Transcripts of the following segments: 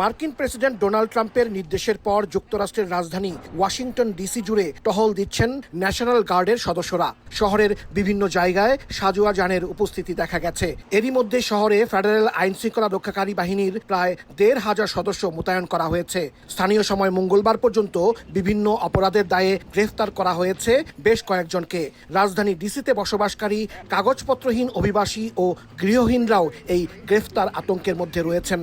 মার্কিন president Donald ট্রাম্পের নির্দেশের পর যুক্তরাষ্ট্রের রাজধানী ওয়াশিংটন ডিসি জুড়ে টহল দিচ্ছেন ন্যাশনাল গার্ডের সদস্যরা। শহরের বিভিন্ন জায়গায় সাজোয়া যানের উপস্থিতি দেখা গেছে। এরই মধ্যে শহরে ফেডারেল আইন শৃঙ্খলা রক্ষাকারী বাহিনীর প্রায় দেড় হাজার সদস্য মোতায়েন করা হয়েছে। স্থানীয় সময় মঙ্গলবার পর্যন্ত বিভিন্ন অপরাধের দায়ে গ্রেফতার করা হয়েছে বেশ কয়েকজনকে। রাজধানী ডিসিতে বসবাসকারী কাগজপত্রহীন অভিবাসী ও গৃহহীনরাও এই গ্রেফতার আতঙ্কের মধ্যে রয়েছেন।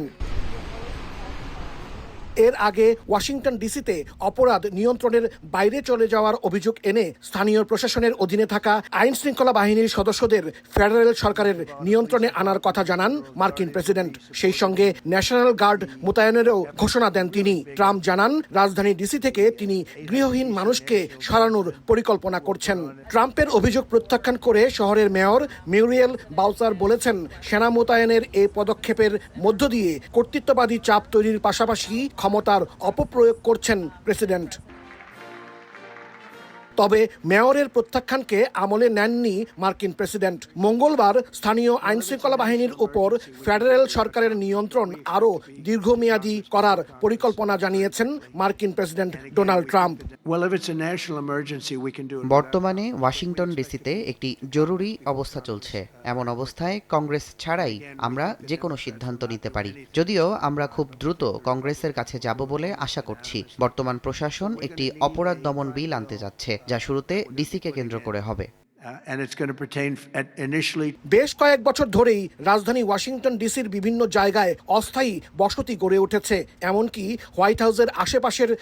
এর আগে ওয়াশিংটন ডিসিতে অপরাধ নিয়ন্ত্রণের বাইরে চলে যাওয়ার অভিযোগ এনে স্থানীয় প্রশাসনের অধীনে থাকা আইন শৃঙ্খলা বাহিনীর সদস্যদের ফেডারেল সরকারের নিয়ন্ত্রণে আনার কথা জানান মার্কিন প্রেসিডেন্ট। সেই সঙ্গে ন্যাশনাল গার্ড মোতায়েনেরও ঘোষণা দেন তিনি। ট্রাম্প জানান, রাজধানী ডিসি থেকে তিনি গৃহহীন মানুষকে সরানোর পরিকল্পনা করছেন। ট্রাম্পের অভিযোগ প্রত্যাখ্যান করে শহরের মেয়র মিউরিয়েল বাউসার বলেছেন, সেনা মোতায়েনের এই পদক্ষেপের মধ্য দিয়ে কর্তৃত্ববাদী চাপ তৈরির পাশাপাশি ক্ষমতার অপপ্রয়োগ করছেন প্রেসিডেন্ট। তবে মেয়রের প্রত্যাখ্যানকে আমলে নেননি মার্কিন প্রেসিডেন্ট। মঙ্গলবার স্থানীয় আইন শৃঙ্খলা বাহিনীর উপর ফেডারেল সরকারের নিয়ন্ত্রণ আরও দীর্ঘমেয়াদী করার পরিকল্পনা জানিয়েছেন মার্কিন প্রেসিডেন্ট ডোনাল্ড ট্রাম্প. বর্তমানে ওয়াশিংটন ডিসিতে একটি জরুরি অবস্থা চলছে। এমন অবস্থায় কংগ্রেস ছাড়াই আমরা যে কোনো সিদ্ধান্ত নিতে পারি। যদিও আমরা খুব দ্রুত কংগ্রেসের কাছে যাব বলে আশা করছি। বর্তমান প্রশাসন একটি অপরাধ দমন বিল আনতে যাচ্ছে। যা শুরুতে ডিসিকে কেন্দ্র করে হবে। Uh, and it's going to pertain f- at initially বেশ কয়েক বছর ধরেই রাজধানী ওয়াশিংটন ডিসির বিভিন্ন জায়গায় অস্থায়ী বসতি গড়ে উঠেছে। এমনকি হোয়াইট হাউসের আশেপাশের